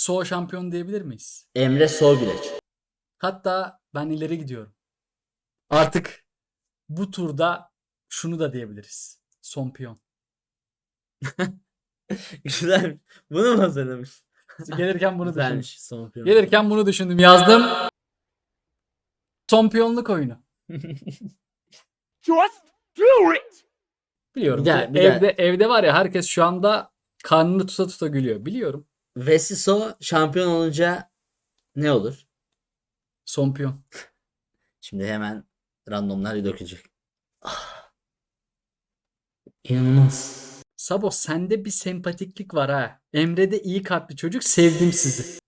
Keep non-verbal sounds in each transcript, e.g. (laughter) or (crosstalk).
So şampiyon diyebilir miyiz? Emre Soğgüleç. Hatta ben ileri gidiyorum. Artık bu turda şunu da diyebiliriz. Son piyon. (laughs) Güzel. Bunu mu hazırlamış? Gelirken bunu (laughs) düşündüm. Güzelmiş. Son film. Gelirken bunu düşündüm. Yazdım. Son piyonluk oyunu. (laughs) Just do it! Biliyorum. Bir daha, ki bir daha. evde evde var ya herkes şu anda karnını tuta tuta gülüyor. Biliyorum. Vesiso şampiyon olunca ne olur? Son piyon. Şimdi hemen randomlar dökülecek. Ah. İnanılmaz. Sabo sende bir sempatiklik var ha. Emre'de iyi kalpli çocuk sevdim sizi.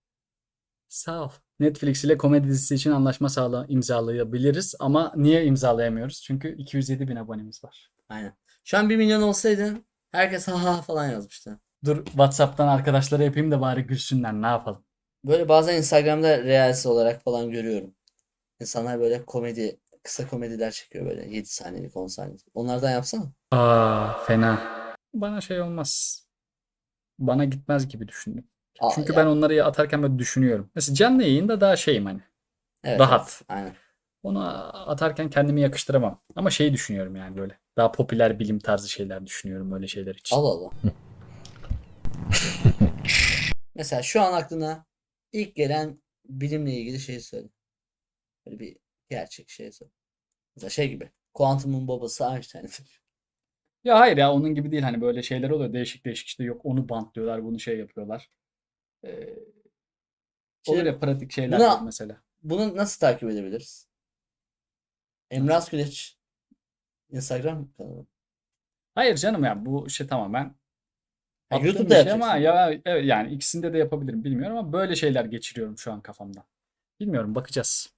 Sağ ol. Netflix ile komedi dizisi için anlaşma sağla imzalayabiliriz ama niye imzalayamıyoruz? Çünkü 207 bin abonemiz var. Aynen. Şu an 1 milyon olsaydı herkes ha ha falan yazmıştı. Dur WhatsApp'tan arkadaşlara yapayım da bari gülsünler ne yapalım. Böyle bazen Instagram'da reels olarak falan görüyorum. İnsanlar böyle komedi, kısa komediler çekiyor böyle 7 saniyelik 10 saniyelik. Onlardan yapsana. Aa fena. Bana şey olmaz. Bana gitmez gibi düşündüm. Aa, Çünkü ya- ben onları atarken böyle düşünüyorum. Mesela canlı yayında daha şeyim hani. Evet, rahat. evet, aynen. Onu atarken kendimi yakıştıramam. Ama şeyi düşünüyorum yani böyle. Daha popüler bilim tarzı şeyler düşünüyorum öyle şeyler için. Allah Allah. (laughs) Mesela şu an aklına ilk gelen bilimle ilgili şeyi söyle. Böyle bir gerçek şey söyle. Mesela şey gibi. Kuantumun babası Einstein'dir. Ya hayır ya onun gibi değil hani böyle şeyler oluyor değişik değişik işte yok onu bantlıyorlar bunu şey yapıyorlar. Ee, olur Şimdi ya pratik şeyler buna- mesela. Bunu nasıl takip edebiliriz? Emrah Güleç Instagram kanalı. Hayır canım ya bu şey tamamen Attığım YouTube'da şey ama ya evet yani ikisinde de yapabilirim bilmiyorum ama böyle şeyler geçiriyorum şu an kafamda. Bilmiyorum bakacağız.